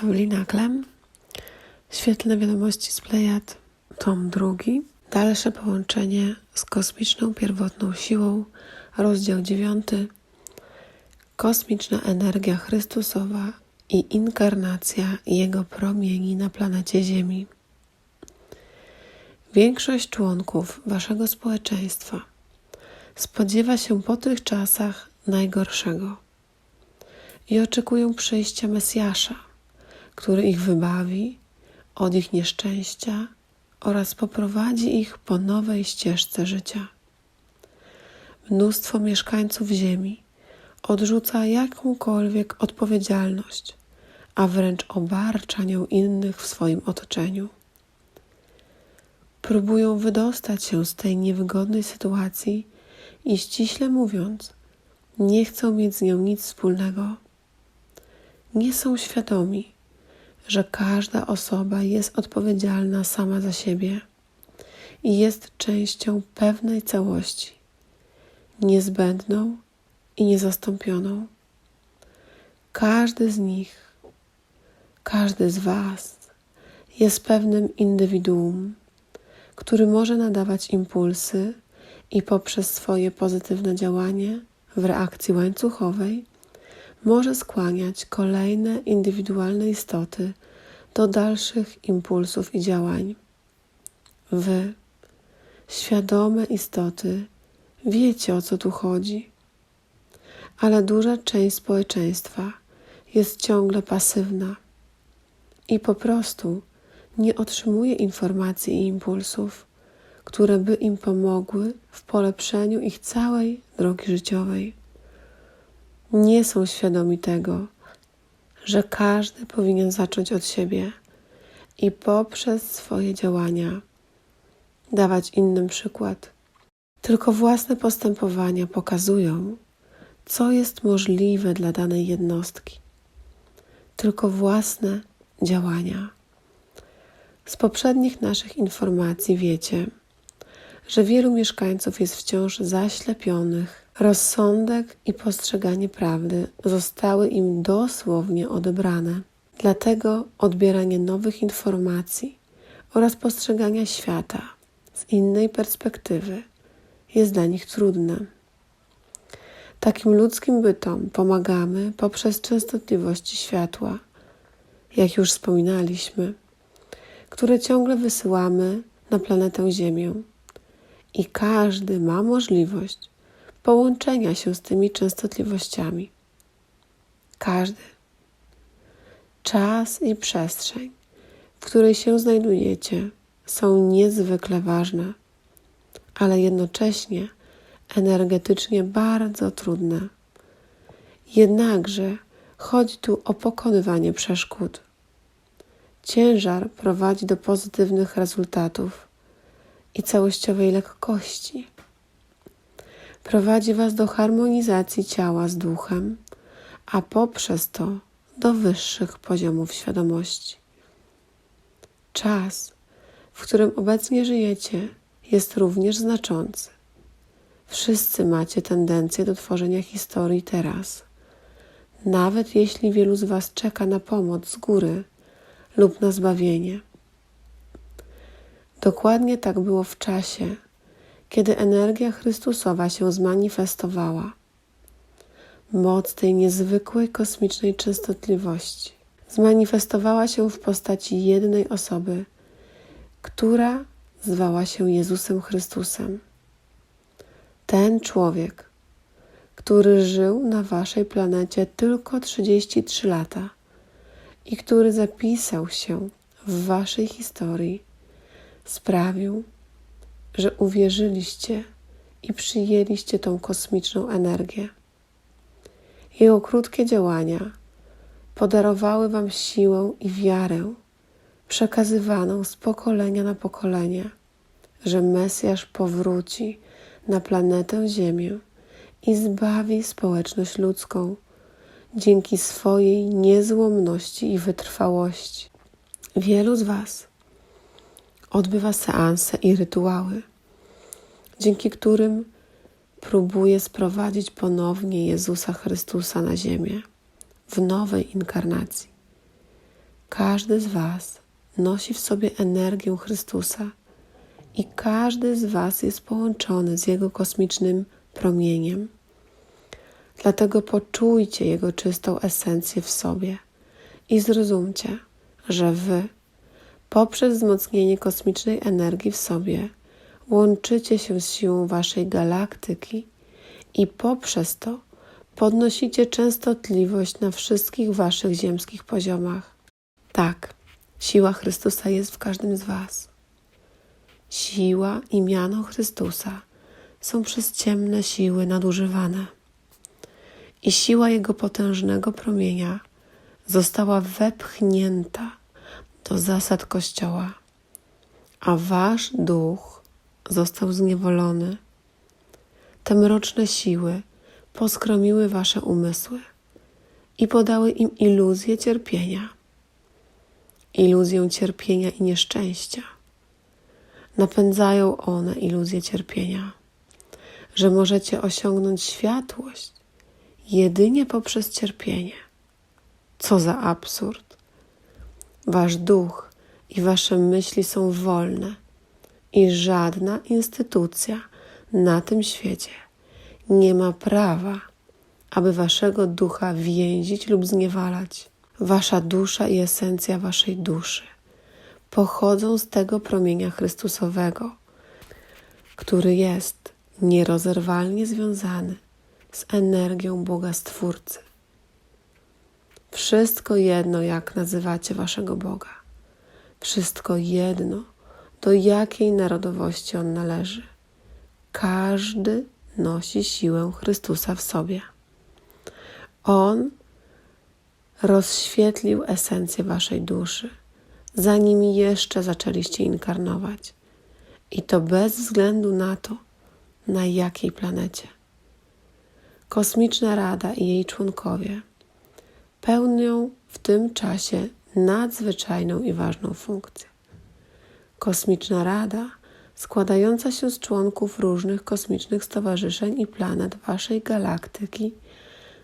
Paulina Klem, Świetlne Wiadomości z Plejad, tom drugi, dalsze połączenie z kosmiczną pierwotną siłą, rozdział dziewiąty, kosmiczna energia Chrystusowa i inkarnacja Jego promieni na planecie Ziemi. Większość członków Waszego społeczeństwa spodziewa się po tych czasach najgorszego i oczekują przyjścia Mesjasza, który ich wybawi od ich nieszczęścia oraz poprowadzi ich po nowej ścieżce życia. Mnóstwo mieszkańców Ziemi odrzuca jakąkolwiek odpowiedzialność, a wręcz obarcza nią innych w swoim otoczeniu. Próbują wydostać się z tej niewygodnej sytuacji i ściśle mówiąc, nie chcą mieć z nią nic wspólnego. Nie są świadomi, że każda osoba jest odpowiedzialna sama za siebie i jest częścią pewnej całości, niezbędną i niezastąpioną. Każdy z nich, każdy z Was jest pewnym indywiduum, który może nadawać impulsy i poprzez swoje pozytywne działanie w reakcji łańcuchowej może skłaniać kolejne indywidualne istoty do dalszych impulsów i działań. Wy, świadome istoty, wiecie o co tu chodzi, ale duża część społeczeństwa jest ciągle pasywna i po prostu nie otrzymuje informacji i impulsów, które by im pomogły w polepszeniu ich całej drogi życiowej. Nie są świadomi tego, że każdy powinien zacząć od siebie i poprzez swoje działania dawać innym przykład. Tylko własne postępowania pokazują, co jest możliwe dla danej jednostki. Tylko własne działania. Z poprzednich naszych informacji wiecie, że wielu mieszkańców jest wciąż zaślepionych. Rozsądek i postrzeganie prawdy zostały im dosłownie odebrane. Dlatego odbieranie nowych informacji oraz postrzegania świata z innej perspektywy jest dla nich trudne. Takim ludzkim bytom pomagamy poprzez częstotliwości światła, jak już wspominaliśmy, które ciągle wysyłamy na planetę Ziemię i każdy ma możliwość połączenia się z tymi częstotliwościami. Każdy. Czas i przestrzeń, w której się znajdujecie, są niezwykle ważne, ale jednocześnie energetycznie bardzo trudne. Jednakże chodzi tu o pokonywanie przeszkód. Ciężar prowadzi do pozytywnych rezultatów i całościowej lekkości. Prowadzi Was do harmonizacji ciała z duchem, a poprzez to do wyższych poziomów świadomości. Czas, w którym obecnie żyjecie, jest również znaczący. Wszyscy macie tendencję do tworzenia historii teraz, nawet jeśli wielu z Was czeka na pomoc z góry lub na zbawienie. Dokładnie tak było w czasie, kiedy energia Chrystusowa się zmanifestowała. Moc tej niezwykłej kosmicznej częstotliwości zmanifestowała się w postaci jednej osoby, która zwała się Jezusem Chrystusem. Ten człowiek, który żył na waszej planecie tylko 33 lata i który zapisał się w waszej historii sprawił, że uwierzyliście i przyjęliście tą kosmiczną energię. Jego krótkie działania podarowały Wam siłę i wiarę przekazywaną z pokolenia na pokolenie, że Mesjasz powróci na planetę Ziemię i zbawi społeczność ludzką dzięki swojej niezłomności i wytrwałości. Wielu z Was odbywa seanse i rytuały, dzięki którym próbuje sprowadzić ponownie Jezusa Chrystusa na ziemię w nowej inkarnacji. Każdy z Was nosi w sobie energię Chrystusa i każdy z Was jest połączony z Jego kosmicznym promieniem. Dlatego poczujcie Jego czystą esencję w sobie i zrozumcie, że Wy, poprzez wzmocnienie kosmicznej energii w sobie, łączycie się z siłą Waszej galaktyki i poprzez to podnosicie częstotliwość na wszystkich Waszych ziemskich poziomach. Tak, siła Chrystusa jest w każdym z Was. Siła i miano Chrystusa są przez ciemne siły nadużywane. I siła Jego potężnego promienia została wepchnięta do zasad Kościoła, a Wasz duch został zniewolony. Te mroczne siły poskromiły Wasze umysły i podały im iluzję cierpienia, iluzję cierpienia i nieszczęścia napędzają one iluzję cierpienia, że możecie osiągnąć światłość jedynie poprzez cierpienie. Co za absurd! Wasz duch i wasze myśli są wolne i żadna instytucja na tym świecie nie ma prawa, aby waszego ducha więzić lub zniewalać. Wasza dusza i esencja waszej duszy pochodzą z tego promienia Chrystusowego, który jest nierozerwalnie związany z energią Boga Stwórcy. Wszystko jedno, jak nazywacie waszego Boga, wszystko jedno, do jakiej narodowości on należy. Każdy nosi siłę Chrystusa w sobie. On rozświetlił esencję waszej duszy zanim jeszcze zaczęliście inkarnować. I to bez względu na to, na jakiej planecie. Kosmiczna Rada i jej członkowie pełnią w tym czasie nadzwyczajną i ważną funkcję. Kosmiczna Rada, składająca się z członków różnych kosmicznych stowarzyszeń i planet Waszej galaktyki,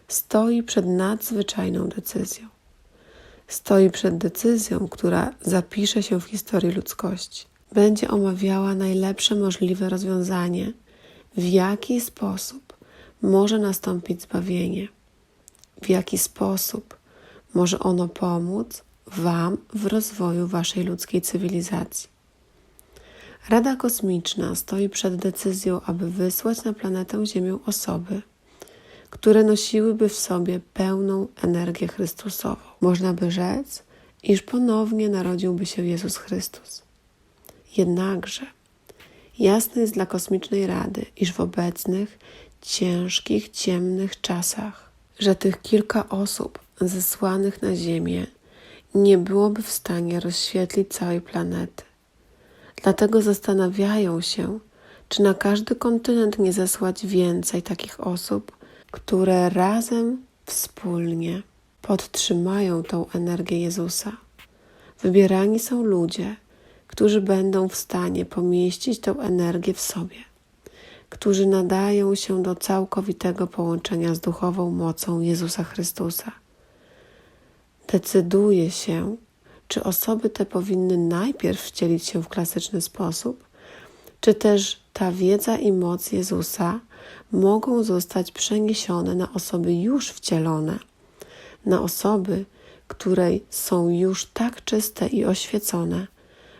stoi przed nadzwyczajną decyzją stoi przed decyzją, która zapisze się w historii ludzkości. Będzie omawiała najlepsze możliwe rozwiązanie, w jaki sposób może nastąpić zbawienie, w jaki sposób może ono pomóc Wam w rozwoju Waszej ludzkiej cywilizacji. Rada Kosmiczna stoi przed decyzją, aby wysłać na planetę Ziemię osoby, które nosiłyby w sobie pełną energię Chrystusową. Można by rzec, iż ponownie narodziłby się Jezus Chrystus. Jednakże jasne jest dla kosmicznej Rady, iż w obecnych, ciężkich, ciemnych czasach, że tych kilka osób zesłanych na Ziemię nie byłoby w stanie rozświetlić całej planety. Dlatego zastanawiają się, czy na każdy kontynent nie zesłać więcej takich osób, które razem, wspólnie podtrzymają tą energię Jezusa. Wybierani są ludzie, którzy będą w stanie pomieścić tę energię w sobie, którzy nadają się do całkowitego połączenia z duchową mocą Jezusa Chrystusa. Decyduje się, czy osoby te powinny najpierw wcielić się w klasyczny sposób, czy też ta wiedza i moc Jezusa mogą zostać przeniesione na osoby już wcielone, na osoby, które są już tak czyste i oświecone,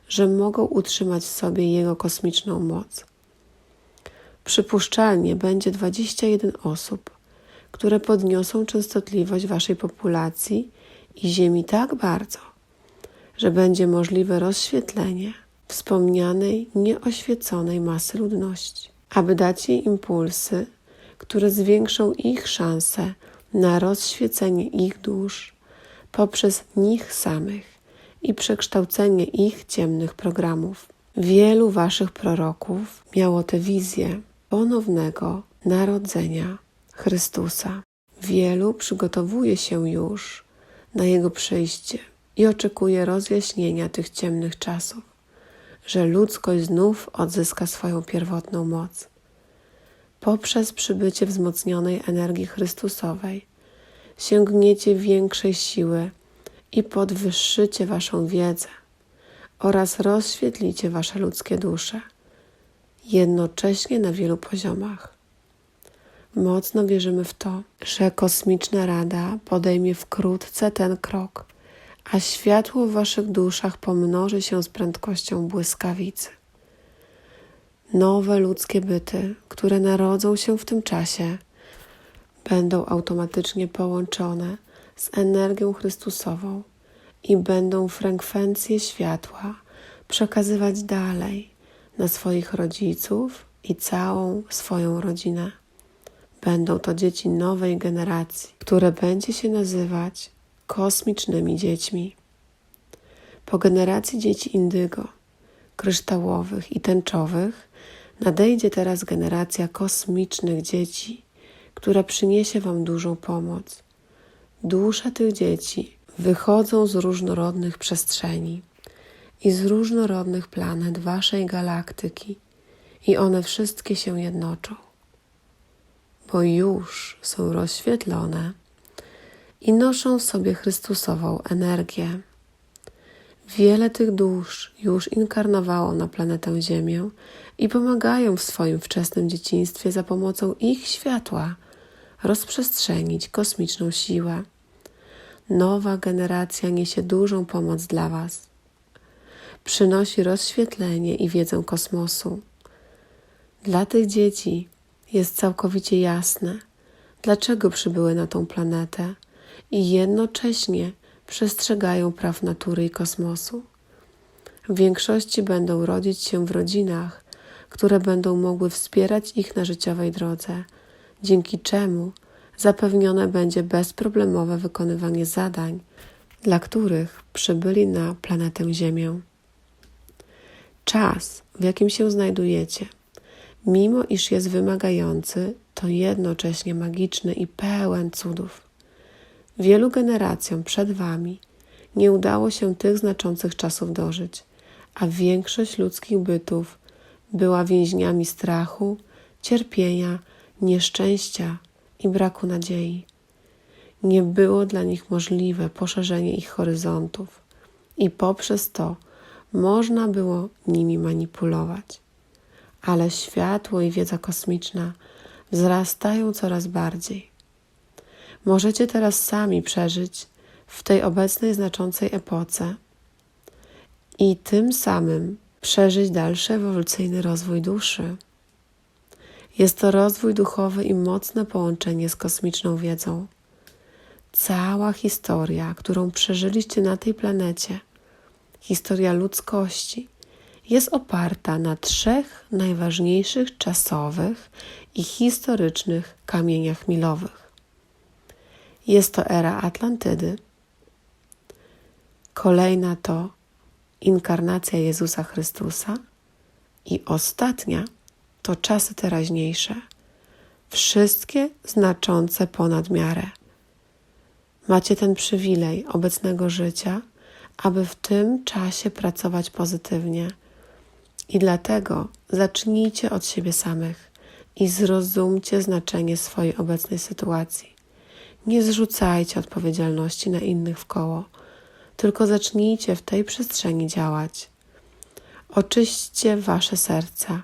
że mogą utrzymać w sobie Jego kosmiczną moc. Przypuszczalnie będzie 21 osób, które podniosą częstotliwość Waszej populacji i Ziemi tak bardzo, że będzie możliwe rozświetlenie wspomnianej, nieoświeconej masy ludności aby dać jej impulsy, które zwiększą ich szanse na rozświecenie ich dusz poprzez nich samych i przekształcenie ich ciemnych programów. Wielu waszych proroków miało tę wizję ponownego narodzenia Chrystusa. Wielu przygotowuje się już na Jego przyjście i oczekuje rozjaśnienia tych ciemnych czasów że ludzkość znów odzyska swoją pierwotną moc. Poprzez przybycie wzmocnionej energii Chrystusowej sięgniecie większej siły i podwyższycie Waszą wiedzę oraz rozświetlicie Wasze ludzkie dusze, jednocześnie na wielu poziomach. Mocno wierzymy w to, że kosmiczna rada podejmie wkrótce ten krok, a światło w Waszych duszach pomnoży się z prędkością błyskawicy. Nowe ludzkie byty, które narodzą się w tym czasie, będą automatycznie połączone z energią Chrystusową i będą frekwencje światła przekazywać dalej na swoich rodziców i całą swoją rodzinę. Będą to dzieci nowej generacji, które będzie się nazywać kosmicznymi dziećmi. Po generacji dzieci indygo, kryształowych i tęczowych nadejdzie teraz generacja kosmicznych dzieci, która przyniesie Wam dużą pomoc. Dusze tych dzieci wychodzą z różnorodnych przestrzeni i z różnorodnych planet Waszej galaktyki, i one wszystkie się jednoczą, bo już są rozświetlone i noszą w sobie Chrystusową energię. Wiele tych dusz już inkarnowało na planetę Ziemię i pomagają w swoim wczesnym dzieciństwie za pomocą ich światła rozprzestrzenić kosmiczną siłę. Nowa generacja niesie dużą pomoc dla Was. Przynosi rozświetlenie i wiedzę kosmosu. Dla tych dzieci jest całkowicie jasne, dlaczego przybyły na tą planetę i jednocześnie przestrzegają praw natury i kosmosu. W większości będą rodzić się w rodzinach, które będą mogły wspierać ich na życiowej drodze, dzięki czemu zapewnione będzie bezproblemowe wykonywanie zadań, dla których przybyli na planetę Ziemię. Czas, w jakim się znajdujecie, mimo iż jest wymagający, to jednocześnie magiczny i pełen cudów. Wielu generacjom przed Wami nie udało się tych znaczących czasów dożyć, a większość ludzkich bytów była więźniami strachu, cierpienia, nieszczęścia i braku nadziei. Nie było dla nich możliwe poszerzenie ich horyzontów, i poprzez to można było nimi manipulować. Ale światło i wiedza kosmiczna wzrastają coraz bardziej. Możecie teraz sami przeżyć w tej obecnej znaczącej epoce i tym samym przeżyć dalszy ewolucyjny rozwój duszy. Jest to rozwój duchowy i mocne połączenie z kosmiczną wiedzą. Cała historia, którą przeżyliście na tej planecie, historia ludzkości, jest oparta na trzech najważniejszych czasowych i historycznych kamieniach milowych. Jest to era Atlantydy, kolejna to inkarnacja Jezusa Chrystusa i ostatnia to czasy teraźniejsze, wszystkie znaczące ponad miarę. Macie ten przywilej obecnego życia, aby w tym czasie pracować pozytywnie. I dlatego zacznijcie od siebie samych i zrozumcie znaczenie swojej obecnej sytuacji. Nie zrzucajcie odpowiedzialności na innych w koło, tylko zacznijcie w tej przestrzeni działać. Oczyśćcie wasze serca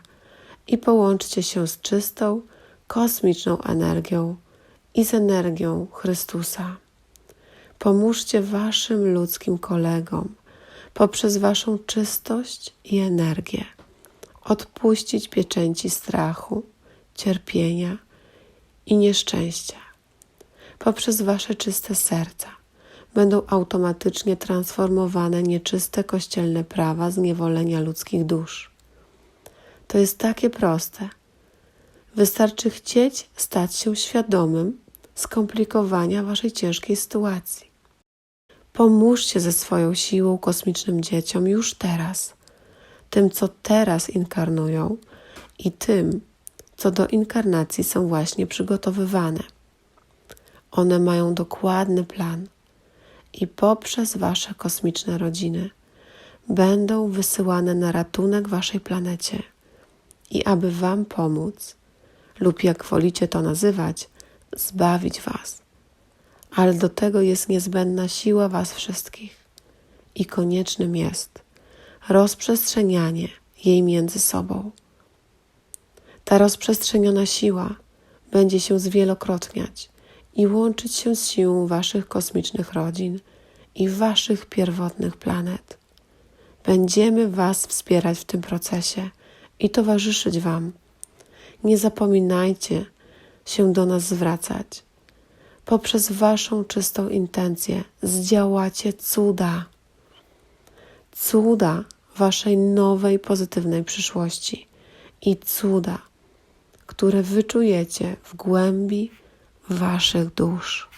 i połączcie się z czystą, kosmiczną energią i z energią Chrystusa. Pomóżcie Waszym ludzkim kolegom poprzez Waszą czystość i energię odpuścić pieczęci strachu, cierpienia i nieszczęścia. Poprzez Wasze czyste serca będą automatycznie transformowane nieczyste kościelne prawa zniewolenia ludzkich dusz. To jest takie proste. Wystarczy chcieć stać się świadomym skomplikowania waszej ciężkiej sytuacji. Pomóżcie ze swoją siłą kosmicznym dzieciom już teraz, tym, co teraz inkarnują i tym, co do inkarnacji są właśnie przygotowywane. One mają dokładny plan i poprzez wasze kosmiczne rodziny będą wysyłane na ratunek waszej planecie i aby Wam pomóc, lub jak wolicie to nazywać, zbawić Was. Ale do tego jest niezbędna siła Was wszystkich i koniecznym jest rozprzestrzenianie jej między sobą. Ta rozprzestrzeniona siła będzie się zwielokrotniać i łączyć się z siłą Waszych kosmicznych rodzin i Waszych pierwotnych planet. Będziemy Was wspierać w tym procesie i towarzyszyć Wam. Nie zapominajcie się do nas zwracać. Poprzez Waszą czystą intencję zdziałacie cuda. Cuda Waszej nowej, pozytywnej przyszłości i cuda, które wyczujecie w głębi Waszych dusz.